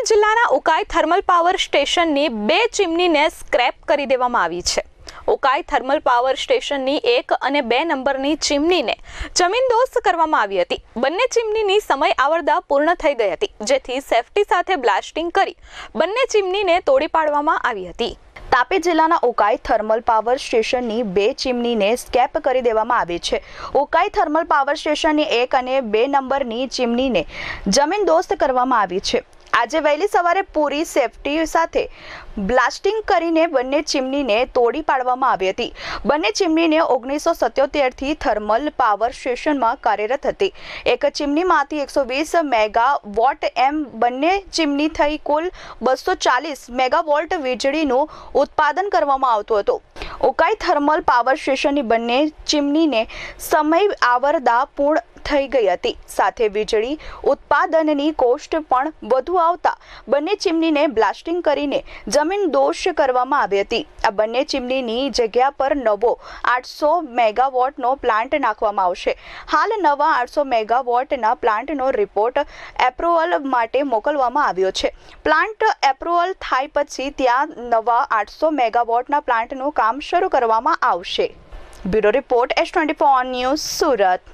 તાપી જિલ્લાના Ukai thermal power સ્ટેશનની બે ચીમનીને સ્ક્રેપ કરી દેવામાં આવી છે. ઉકાઈ થર્મલ પાવર સ્ટેશનની એક અને બે નંબરની ચીમનીને જમીનદોસ્ત કરવામાં આવી હતી. બંને ચીમનીની સમય આવરદા પૂર્ણ થઈ ગઈ હતી, જેથી સેફટી સાથે બ્લાસ્ટિંગ કરી બંને ચીમનીને તોડી પાડવામાં આવી હતી. તાપી જિલ્લાના ઉકાઈ થર્મલ પાવર સ્ટેશનની બે ચીમનીને સ્કેપ કરી દેવામાં આવી છે. ઉકાઈ થર્મલ પાવર સ્ટેશનની એક અને બે નંબરની ચીમનીને જમીનદોસ્ત કરવામાં આવી છે. આજે વહેલી સવારે પૂરી સેફટી સાથે બ્લાસ્ટિંગ કરીને બંને ચીમનીને તોડી પાડવામાં આવી હતી. બંને ચીમનીને ઓગણીસો સત્યોતેરથી થર્મલ પાવર સ્ટેશનમાં કાર્યરત હતી. એક ચીમનીમાંથી એકસો વીસ મેગા વોટ એમ બંને ચીમની થઈ કુલ બસો ચાલીસ મેગા વોલ્ટ વીજળીનું ઉત્પાદન કરવામાં આવતું હતું. ઉકાઈ થર્મલ પાવર સ્ટેશનની બંને ચીમનીને સમય આવરદા પૂર્ણ થઈ ગઈ હતી. સાથે વીજળી ઉત્પાદનની કોસ્ટ પણ વધુ આવતા બંને ચીમનીને બ્લાસ્ટિંગ કરીને જમીન દોષ કરવામાં આવી હતી. આ બંને ચીમનીની જગ્યા પર નવો આઠસો મેગાવોટનો પ્લાન્ટ નાખવામાં આવશે. હાલ નવા આઠસો મેગાવોટના પ્લાન્ટનો રિપોર્ટ એપ્રુવલ માટે મોકલવામાં આવ્યો છે. પ્લાન્ટ એપ્રુવલ થાય પછી ત્યાં નવા આઠસો મેગાવોટના પ્લાન્ટનું કામ શરૂ કરવામાં આવશે. Bureau report S twenty four news Surat.